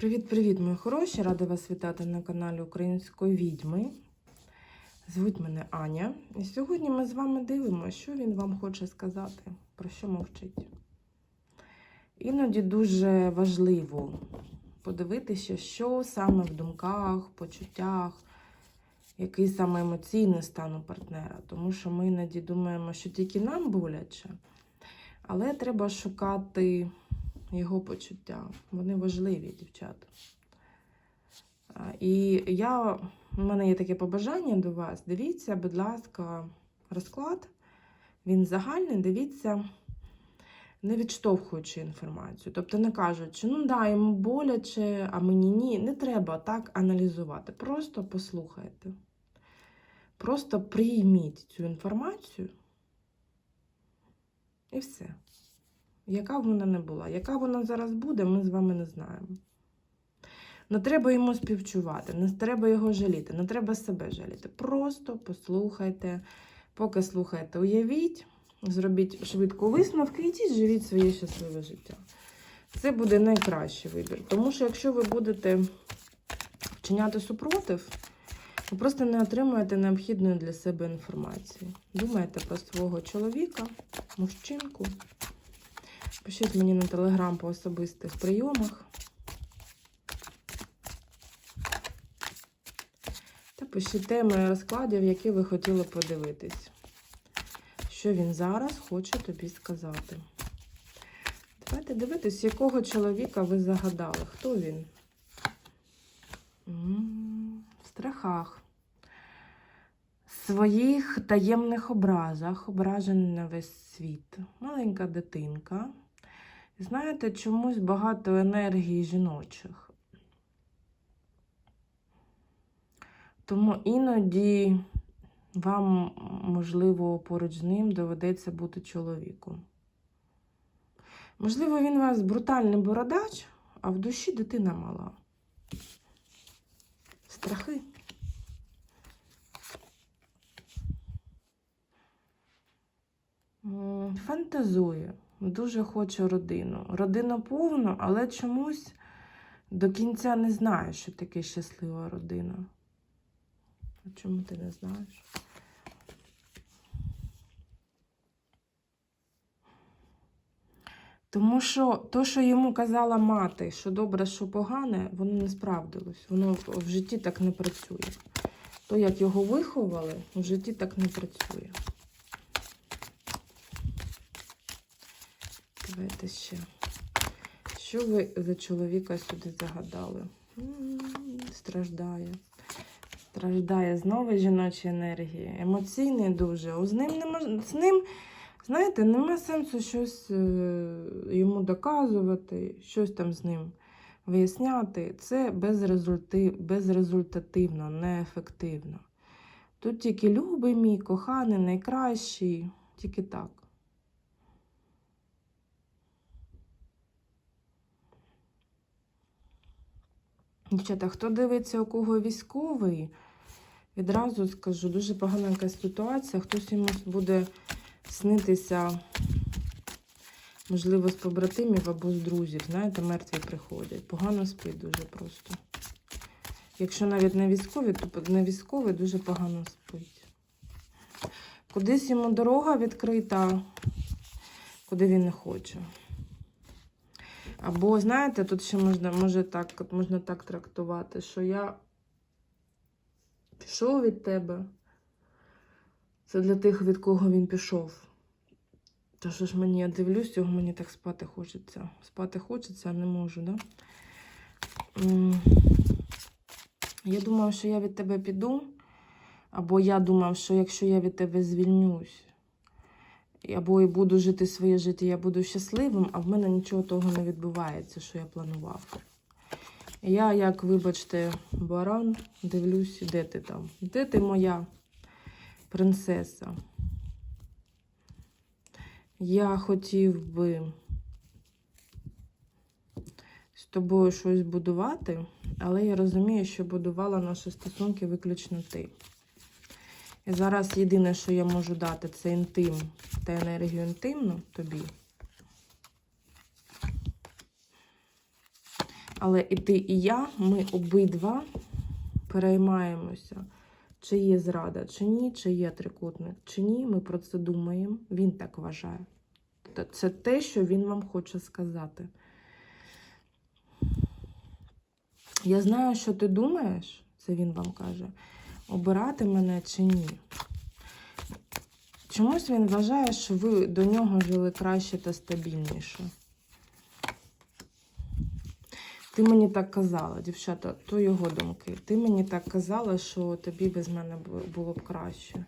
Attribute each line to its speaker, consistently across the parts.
Speaker 1: Привіт-привіт, мої хороші! Рада вас вітати на каналі Української відьми. Звуть мене Аня. І сьогодні ми з вами дивимося, що він вам хоче сказати, про що мовчить. Іноді дуже важливо подивитися, що саме в думках, почуттях, який саме емоційний стан у партнера. Тому що ми іноді думаємо, що тільки нам боляче, але треба шукати його почуття. Вони важливі, дівчата. І я, в мене є таке побажання до вас. Дивіться, будь ласка, розклад. Він загальний, дивіться, не відштовхуючи інформацію. Тобто не кажучи, ну да, йому боляче, а мені ні. Не треба так аналізувати. Просто послухайте. Просто прийміть цю інформацію. І все. Яка б вона не була, яка вона зараз буде, ми з вами не знаємо. Не треба йому співчувати, не треба його жаліти, не треба себе жаліти. Просто послухайте, поки слухаєте, уявіть, зробіть швидко висновки і живіть своє щасливе життя. Це буде найкращий вибір. Тому що якщо ви будете вчиняти супротив, ви просто не отримуєте необхідної для себе інформації. Думайте про свого чоловіка, мужчинку. Пишіть мені на телеграм по особистих прийомах. Та пишіть теми розкладів, які ви хотіли подивитись. Що він зараз хоче тобі сказати. Давайте дивитись, якого чоловіка ви загадали. Хто він? В страхах. Своїх таємних образах, ображений на весь світ. Маленька дитинка. Знаєте, чомусь багато енергії жіночих. Тому іноді вам, можливо, поруч з ним доведеться бути чоловіком. Можливо, він у вас брутальний бородач, а в душі дитина мала. Страхи. Фантазує. Дуже хоче родину. Родина повна, але чомусь до кінця не знає, що таке щаслива родина. А чому ти не знаєш? Тому що то, що йому казала мати, що добре, що погане, воно не справдилось. Воно в житті так не працює. То, як його виховали, в житті так не працює. Давайте ще. Що ви за чоловіка сюди загадали? Страждає. Страждає знову жіноча енергія. Емоційний дуже. З ним нема, з ним, знаєте, нема сенсу щось е, йому доказувати, щось там з ним виясняти. Це безрезультативно, неефективно. Тут тільки любий мій, коханий, найкращий, тільки так. Дівчата, хто дивиться, у кого військовий, відразу скажу, дуже погана якась ситуація. Хтось йому буде снитися, можливо, з побратимів або з друзів. Знаєте, мертві приходять. Погано спить дуже просто. Якщо навіть не військові, то не військовий дуже погано спить. Кудись йому дорога відкрита, куди він не хоче. Або, знаєте, тут ще можна, може так, можна так трактувати, що я пішов від тебе. Це для тих, від кого він пішов. Та що ж мені, я дивлюсь, його мені так спати хочеться. Спати хочеться, а не можу, да? Я думав, що я від тебе піду, або я думав, що якщо я від тебе звільнюсь, або і буду жити своє життя, я буду щасливим, а в мене нічого того не відбувається, що я планував. Я, як, вибачте, баран, дивлюсь, де ти там? Де ти моя принцеса? Я хотів би з тобою щось будувати, але я розумію, що будувала наші стосунки виключно ти. І зараз єдине, що я можу дати, це інтим та енергію інтимну тобі. Але і ти, і я, ми обидва переймаємося, чи є зрада, чи ні, чи є трикутник, чи ні. Ми про це думаємо. Він так вважає. Це те, що він вам хоче сказати. Я знаю, що ти думаєш, це він вам каже, обирати мене чи ні. Чомусь він вважає, що ви до нього жили краще та стабільніше. Ти мені так казала, дівчата, то його думки. Ти мені так казала, що тобі без мене було б краще.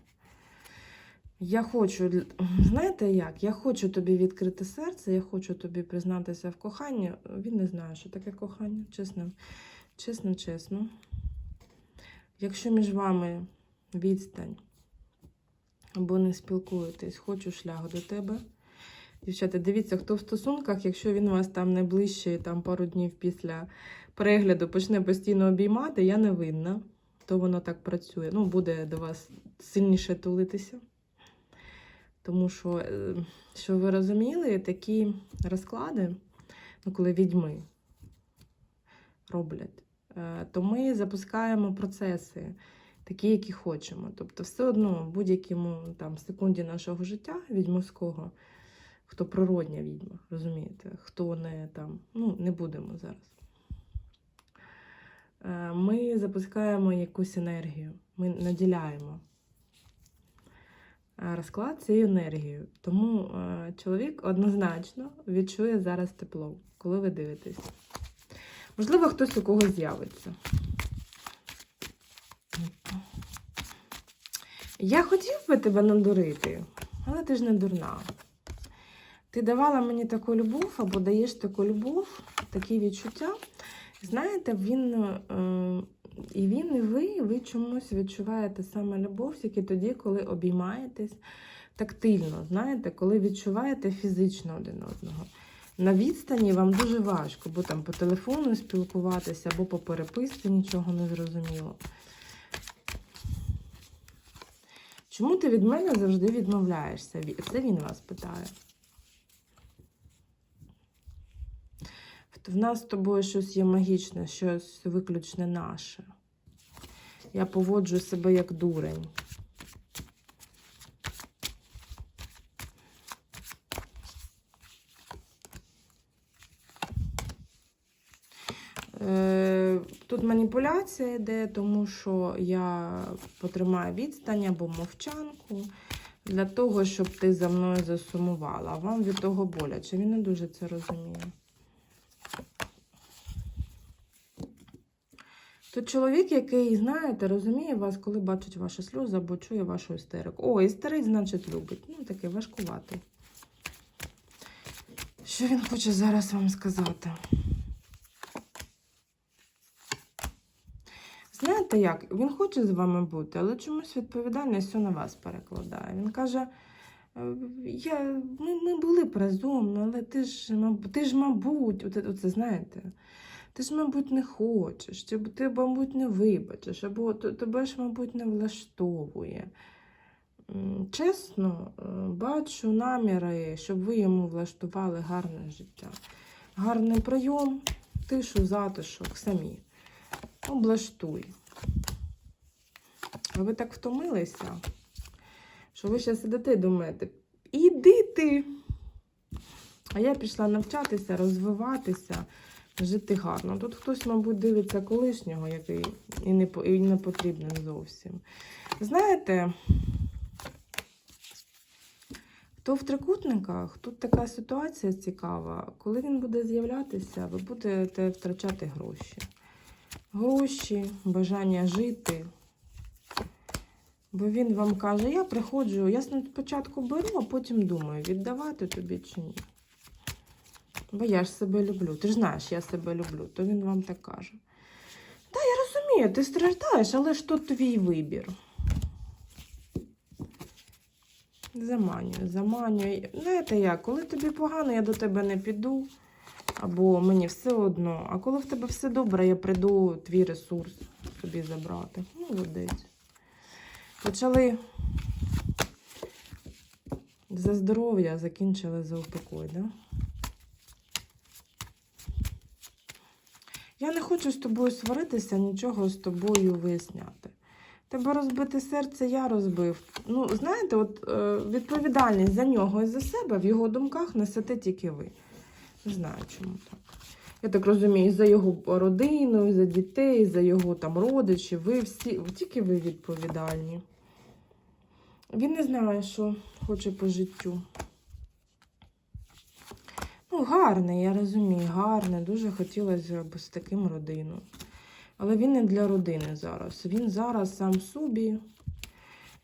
Speaker 1: Я хочу, знаєте як? Я хочу тобі відкрити серце, я хочу тобі признатися в коханні. Він не знає, що таке кохання, чесно, чесно, чесно. Якщо між вами відстань або не спілкуєтесь, хочу шлях до тебе. Дівчата, дивіться, хто в стосунках, якщо він вас там найближче, там пару днів після перегляду почне постійно обіймати, я не винна, то воно так працює. Ну, буде до вас сильніше тулитися. Тому що, е, що ви розуміли, такі розклади, ну, коли відьми роблять, то ми запускаємо процеси, такі, які хочемо. Тобто, все одно в будь-якому там секунді нашого життя відьмовського, хто природня відьма, розумієте, хто не там, ну, не будемо зараз. Е, Ми запускаємо якусь енергію, ми наділяємо е, розклад цією енергією. Тому е, чоловік однозначно відчує зараз тепло, коли ви дивитесь. Можливо, хтось у когось з'явиться. Я хотів би тебе надурити, але ти ж не дурна. Ти давала мені таку любов або даєш таку любов, такі відчуття. Знаєте, він е, і він, і ви, ви чомусь відчуваєте саме любов тільки тоді, коли обіймаєтесь тактильно, знаєте, коли відчуваєте фізично один одного. На відстані вам дуже важко, бо там по телефону спілкуватися або по переписці нічого не зрозуміло. Чому ти від мене завжди відмовляєшся? Це він вас питає. В нас з тобою щось є магічне, щось виключне наше. Я поводжу себе як дурень. Е, Тут маніпуляція йде, тому що я потримаю відстань або мовчанку для того, щоб ти за мною засумувала. Вам від того боляче. Він не дуже це розуміє. Тут чоловік, який, знаєте, розуміє вас, коли бачить ваші сльози або чує вашу істерику. О, істерить, значить, любить. Ну, таке важкуватий. Що він хоче зараз вам сказати? Знаєте як? Він хоче з вами бути, але чомусь відповідальність все на вас перекладає. Він каже: «Е, я, ми, ми були б разом, але ти ж, маб- ти ж мабуть, оце, оце знаєте, ти ж, мабуть, не хочеш, б ти, мабуть, не вибачиш, або тебе ж, мабуть, не влаштовує. Чесно, е, бачу наміри, щоб ви йому влаштували гарне життя. Гарний прийом, тишу, затишок, самі. Облаштуй. А ви так втомилися, що ви ще сидите і думаєте, іди ти. А я пішла навчатися, розвиватися, жити гарно. Тут хтось, мабуть, дивиться колишнього, який і не, і не потрібен зовсім. Знаєте, хто в трикутниках, тут така ситуація цікава. Коли він буде з'являтися, ви будете втрачати гроші. Гроші, бажання жити. Бо він вам каже, я приходжу, я спочатку беру, а потім думаю, віддавати тобі чи ні. Бо я ж себе люблю. Ти ж знаєш, я себе люблю, то він вам так каже. Та я розумію, ти страждаєш, але ж то твій вибір. Заманюю, заманюю. Знаєте як, коли тобі погано, я до тебе не піду. Або мені все одно. А коли в тебе все добре, я прийду твій ресурс тобі забрати. Молодець. Почали за здоров'я, закінчили за упокой, да? Я не хочу з тобою сваритися, нічого з тобою виясняти. Тебе розбите серце я розбив. Ну, знаєте, от е, відповідальність за нього і за себе в його думках несете тільки ви. Не знаю, чому так. Я так розумію, за його родину, за дітей, за його там родичів. Ви всі, тільки ви відповідальні. Він не знає, що хоче по життю. Ну, гарне, я розумію, гарне. Дуже хотілося б з таким родину. Але він не для родини зараз. Він зараз сам собі,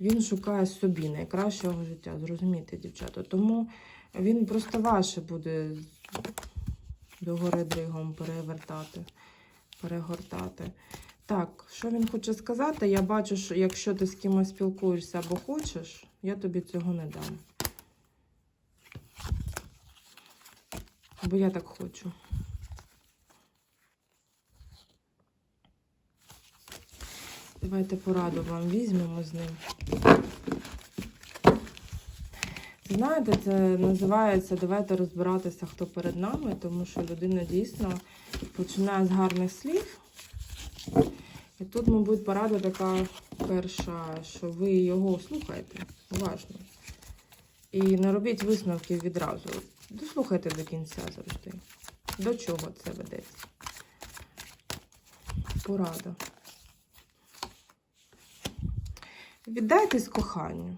Speaker 1: він шукає собі найкращого життя. Зрозумійте, дівчата. Тому він просто ваше буде догори дригом перевертати, перегортати. Так, що він хоче сказати? Я бачу, що якщо ти з кимось спілкуєшся або хочеш, я тобі цього не дам. Бо я так хочу. Давайте пораду вам візьмемо з ним. Знаєте, це називається Давайте розбиратися, хто перед нами, тому що людина дійсно починає з гарних слів. І тут, мабуть, порада така перша, що ви його слухаєте уважно. І не робіть висновків відразу. Дослухайте до кінця завжди. До чого це ведеться? Порада. Віддайтесь коханню.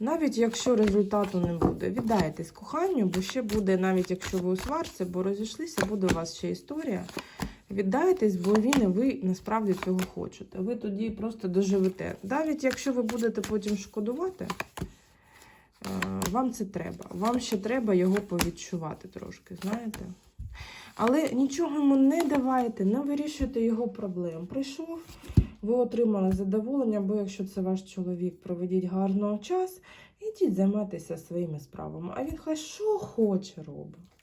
Speaker 1: Навіть якщо результату не буде, віддайтесь коханню, бо ще буде, навіть якщо ви у сварці, бо розійшлися, буде у вас ще історія. Віддайтесь, бо він і ви насправді цього хочете. Ви тоді просто доживете. Навіть якщо ви будете потім шкодувати, е, вам це треба. Вам ще треба його повідчувати трошки, знаєте? Але нічого йому не давайте, не вирішуйте його проблем. Прийшов, ви отримали задоволення, бо якщо це ваш чоловік, проведіть гарно час, ідіть займайтеся своїми справами. А він хай що хоче робить.